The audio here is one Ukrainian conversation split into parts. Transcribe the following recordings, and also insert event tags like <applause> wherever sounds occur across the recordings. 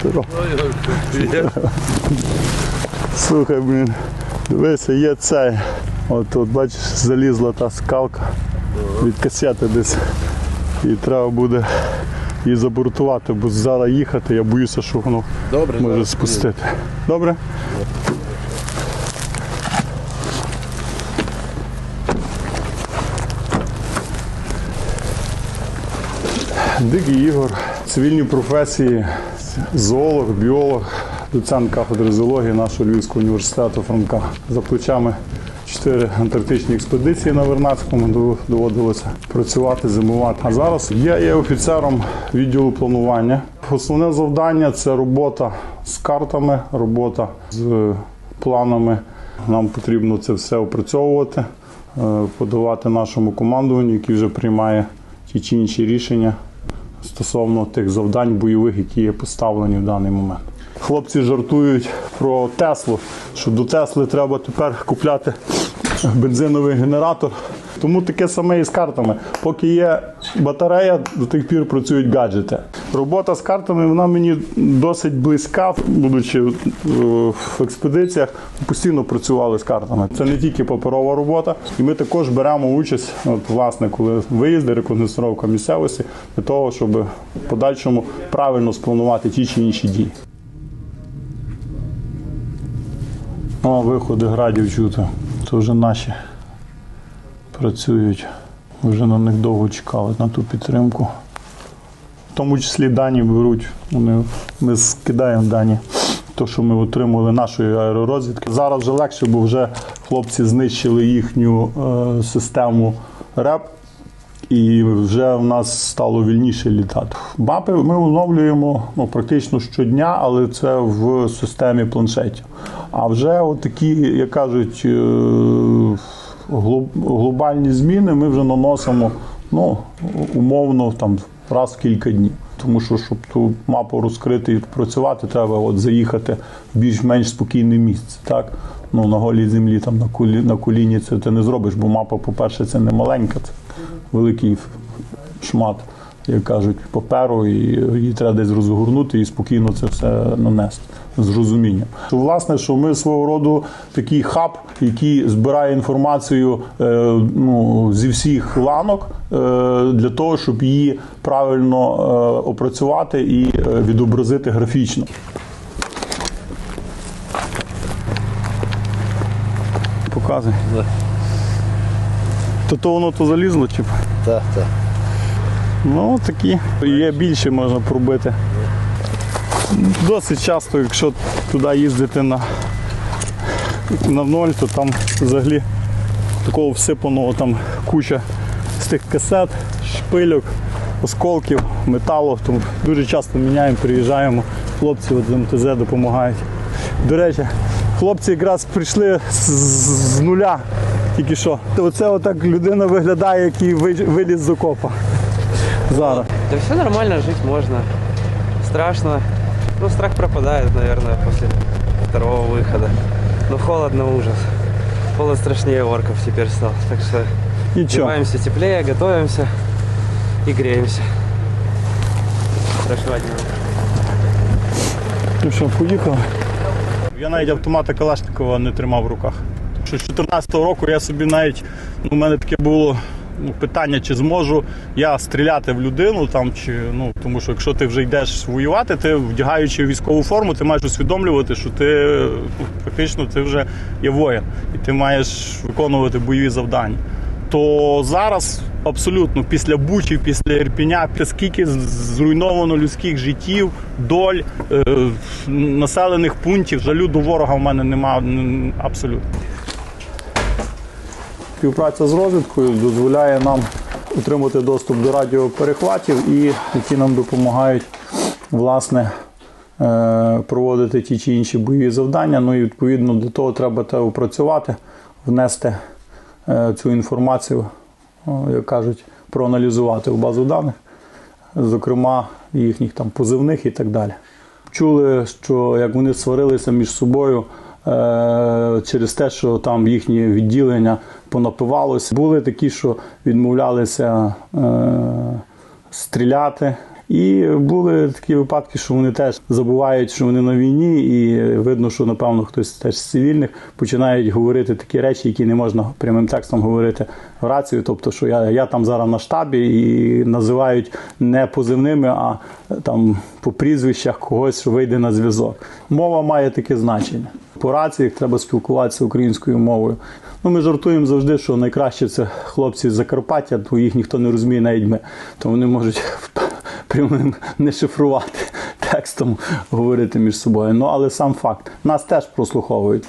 Здорово. Слухай, блін, дивися, є цей. От тут, бачиш, залізла та скалка від касети десь. І треба буде її забортувати, бо зараз їхати, я боюся, що воно Добре, може зараз спустити. Добре? Дикий Ігор, цивільні професії, зоолог, біолог, доцент кафедри зоології нашого Львівського університету Франка. За плечами чотири антарктичні експедиції на Вернадському дов- доводилося працювати, зимувати. А зараз я є офіцером відділу планування. Основне завдання це робота з картами, робота з планами. Нам потрібно це все опрацьовувати, е, подавати нашому командуванню, який вже приймає ті чи інші рішення стосовно тих завдань бойових, які є поставлені в даний момент. Хлопці жартують про Теслу, що до Тесли треба тепер купляти бензиновий генератор. Тому таке саме і з картами. Поки є батарея, до тих пір працюють гаджети. Робота з картами вона мені досить близька, будучи е, в експедиціях, постійно працювали з картами. Це не тільки паперова робота, і ми також беремо участь, от, власне, коли виїзди, реконструктировка місцевості, для того, щоб в подальшому правильно спланувати ті чи інші дії. О, виходи градів чути. Це вже наші працюють. Ми вже на них довго чекали на ту підтримку. В тому числі дані беруть. Вони, ми скидаємо дані, то, що ми отримали нашої аеророзвідки. Зараз вже легше, бо вже хлопці знищили їхню е, систему РЕП. І вже в нас стало вільніше літати. Мапи ми оновлюємо ну, практично щодня, але це в системі планшетів. А вже от такі, як кажуть, е, глобальні зміни ми вже наносимо ну, умовно там, раз в кілька днів. Тому що, щоб ту мапу розкрити і працювати, треба от заїхати в більш-менш спокійне місце. Так? Ну, на голій землі, там, на, колі, на коліні це ти не зробиш, бо мапа, по-перше, це не маленька, це великий шмат, як кажуть, паперу, і її треба десь розгорнути і спокійно це все нанести з розумінням. То, власне, що ми свого роду такий хаб, який збирає інформацію е, ну, зі всіх ланок е, для того, щоб її правильно е, опрацювати і е, відобразити графічно. Показуй. Да. То то воно то залізло, чи? Так, так. Ну, такі. Є більше можна пробити. Досить часто, якщо туди їздити на, на ноль, то там взагалі такого всипаного там куча з тих касет, шпильок, осколків, металу. Тому дуже часто міняємо, приїжджаємо. Хлопці от з МТЗ допомагають. До речі, хлопці якраз прийшли з, з нуля. Тільки що. Оце отак людина виглядає, який виліз з окопа. Зараз. Да все нормально, жить можно. Страшно. Ну, страх пропадает, наверное, после второго выхода. Но холодно ужас. Холод страшнее орков теперь стал. Так что Нічого. одеваемся теплее, готовимся и греемся. Хорошего дня. Ну що, поїхали? Я навіть автомата Калашникова не тримав в руках. Що з 2014 року я собі навіть, ну, у мене таке було ну, питання, чи зможу я стріляти в людину, там, чи, ну, тому що якщо ти вже йдеш воювати, ти вдягаючи військову форму, ти маєш усвідомлювати, що ти ну, фактично ти вже є воїн, і ти маєш виконувати бойові завдання. То зараз абсолютно після Бучі, після Ірпіня, скільки зруйновано людських життів, доль, е, населених пунктів, жалю до ворога в мене немає абсолютно. Співпраця з розвідкою дозволяє нам отримати доступ до радіоперехватів, і які нам допомагають власне е, проводити ті чи інші бойові завдання. Ну і відповідно для того треба те опрацювати, внести е, цю інформацію, як кажуть, проаналізувати в базу даних, зокрема їхніх там позивних і так далі. Чули, що як вони сварилися між собою через те, що там їхнє відділення понапивалося. Були такі, що відмовлялися е, стріляти. І були такі випадки, що вони теж забувають, що вони на війні, і видно, що напевно хтось теж з цивільних починають говорити такі речі, які не можна прямим текстом говорити в рацію. Тобто, що я, я там зараз на штабі і називають не позивними, а там по прізвищах когось, що вийде на зв'язок. Мова має таке значення. По раціях треба спілкуватися українською мовою. Ну, ми жартуємо завжди, що найкраще це хлопці з Закарпаття, бо їх ніхто не розуміє навіть ми. То вони можуть <laughs> прямим не шифрувати текстом, говорити між собою. Ну, але сам факт. Нас теж прослуховують.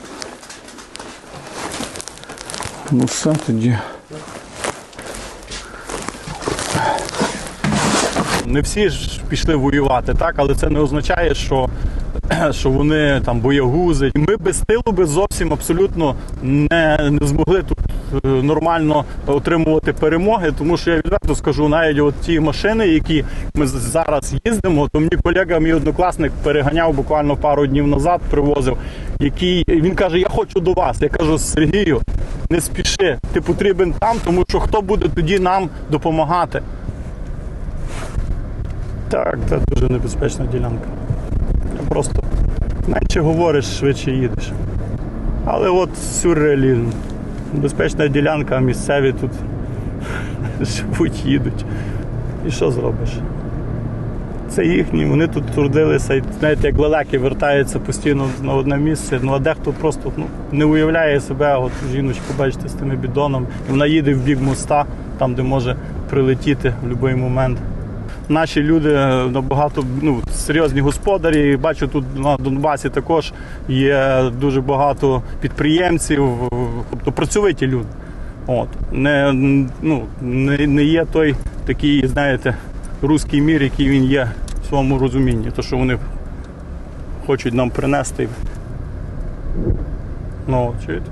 Ну, все тоді. Не всі ж пішли воювати, так, але це не означає, що, <clears throat> що вони там боягузи. Ми без тилу би зовсім абсолютно не, не змогли тут е, нормально отримувати перемоги, тому що я відверто скажу, навіть от ті машини, які ми зараз їздимо, то мені колега, мій однокласник переганяв буквально пару днів назад, привозив, який він каже: Я хочу до вас. Я кажу, Сергію, не спіши, ти потрібен там, тому що хто буде тоді нам допомагати. Так, це дуже небезпечна ділянка. Просто менше говориш, швидше їдеш. Але от сюрреалізм. Безпечна ділянка, а місцеві тут <laughs> живуть, їдуть. І що зробиш? Це їхні, вони тут трудилися, і знаєте, як лелеки вертаються постійно на одне місце. Ну а дехто просто ну, не уявляє себе, от жіночку, бачите, з тими бідоном, і вона їде в бік моста, там, де може прилетіти в будь-який момент. Наші люди е, набагато ну, серйозні господарі. Бачу, тут на Донбасі також є дуже багато підприємців, тобто працьовиті люди. От. Не, ну, не, не є той такий, знаєте, руський мір, який він є в своєму розумінні, то що вони хочуть нам принести. Ну, чуєте?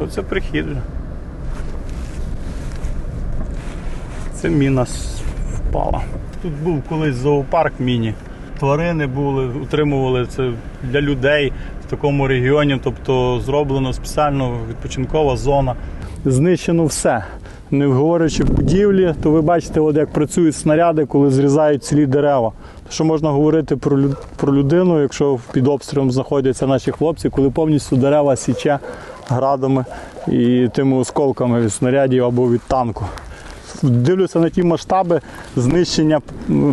Оце прихід. Це міна впала. Тут був колись зоопарк міні. Тварини були, утримували це для людей в такому регіоні, тобто зроблено спеціально відпочинкова зона. Знищено все. Не говорячи будівлі, то ви бачите, от як працюють снаряди, коли зрізають цілі дерева. Що можна говорити про, про людину, якщо під обстрілом знаходяться наші хлопці, коли повністю дерева січе градами і тими осколками від снарядів або від танку дивлюся на ті масштаби знищення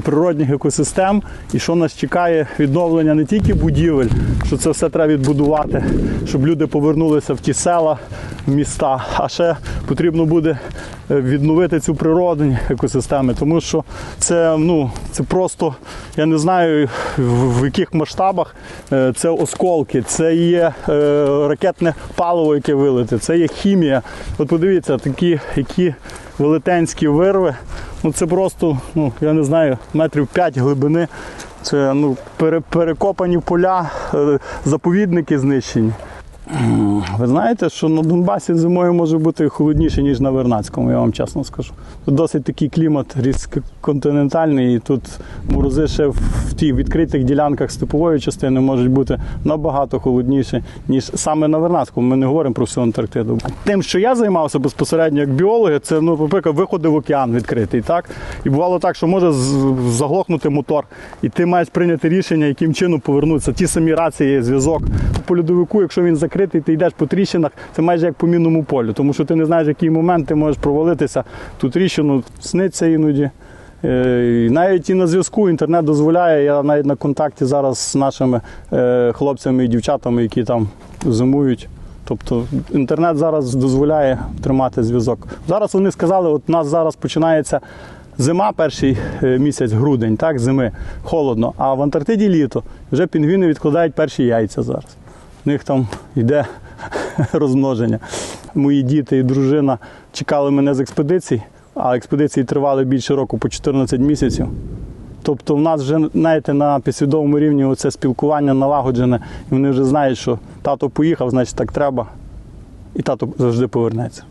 природних екосистем і що нас чекає відновлення не тільки будівель, що це все треба відбудувати, щоб люди повернулися в ті села, міста, а ще потрібно буде е, відновити цю природні екосистеми, тому що це, ну, це просто, я не знаю в, яких масштабах е, це осколки, це є е, ракетне паливо, яке вилите, це є хімія. От подивіться, такі, які велетенські вирви. Ну це просто, ну я не знаю, метрів 5 глибини. Це ну, пере, перекопані поля, заповідники знищені. Ви знаєте, що на Донбасі зимою може бути холодніше, ніж на Вернадському, я вам чесно скажу. Тут досить такий клімат різкоконтинентальний, і тут морози ще в тих відкритих ділянках степової частини можуть бути набагато холодніше, ніж саме на Вернадському. Ми не говоримо про всю Антарктиду. Тим, що я займався безпосередньо як біологи, це, ну, наприклад, виходи в океан відкритий. Так? І бувало так, що може заглохнути мотор, і ти маєш прийняти рішення, яким чином повернутися. Ті самі рації, зв'язок. По льодовику, якщо він закритий, ти йдеш по тріщинах, це майже як по мінному полю, тому що ти не знаєш, в який момент ти можеш провалитися ту тріщину, сниться іноді. Е, і Навіть і на зв'язку інтернет дозволяє. Я навіть на контакті зараз з нашими е, хлопцями і дівчатами, які там зимують. Тобто інтернет зараз дозволяє тримати зв'язок. Зараз вони сказали, от у нас зараз починається зима, перший е, місяць, грудень, так, зими, холодно, а в Антарктиді літо. Вже пінгвіни відкладають перші яйця зараз. У них там йде <laughs> розмноження. Мої діти і дружина чекали мене з експедицій, а експедиції тривали більше року по 14 місяців. Тобто в нас вже знаєте, на підсвідомому рівні оце спілкування налагоджене, і вони вже знають, що тато поїхав, значить так треба, і тато завжди повернеться.